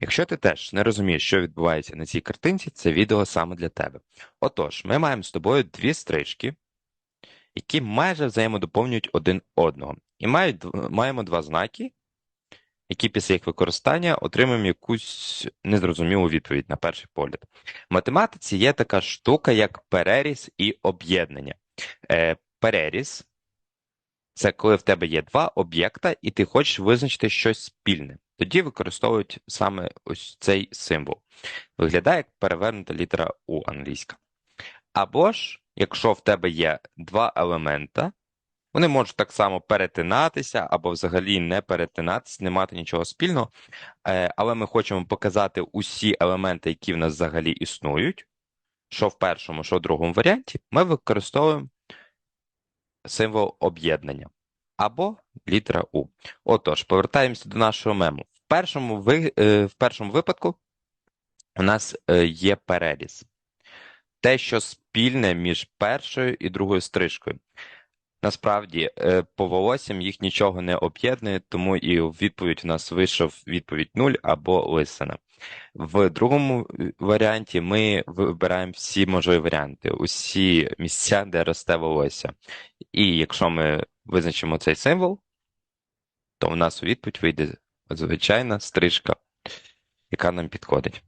Якщо ти теж не розумієш, що відбувається на цій картинці, це відео саме для тебе. Отож, ми маємо з тобою дві стрижки, які майже взаємодоповнюють один одного. І мають, маємо два знаки, які після їх використання отримуємо якусь незрозумілу відповідь на перший погляд. В математиці є така штука, як переріз і об'єднання. Е, переріз це коли в тебе є два об'єкта, і ти хочеш визначити щось спільне. Тоді використовують саме ось цей символ. Виглядає як перевернута літера У англійська. Або ж, якщо в тебе є два елемента, вони можуть так само перетинатися або взагалі не перетинатися, не мати нічого спільного. Е, Але ми хочемо показати усі елементи, які в нас взагалі існують. Що в першому, що в другому варіанті, ми використовуємо символ об'єднання або літера У. Отож, повертаємося до нашого мему. В першому, ви, е, в першому випадку у нас е, є переріз. Те, що спільне між першою і другою стрижкою. Насправді, е, по волоссям їх нічого не об'єднує, тому і в відповідь у нас вийшов відповідь 0 або лисина. В другому е, варіанті ми вибираємо всі можливі варіанти, усі місця, де росте волосся. І якщо ми визначимо цей символ, то у нас у відповідь вийде звичайна стрижка, яка нам підходить.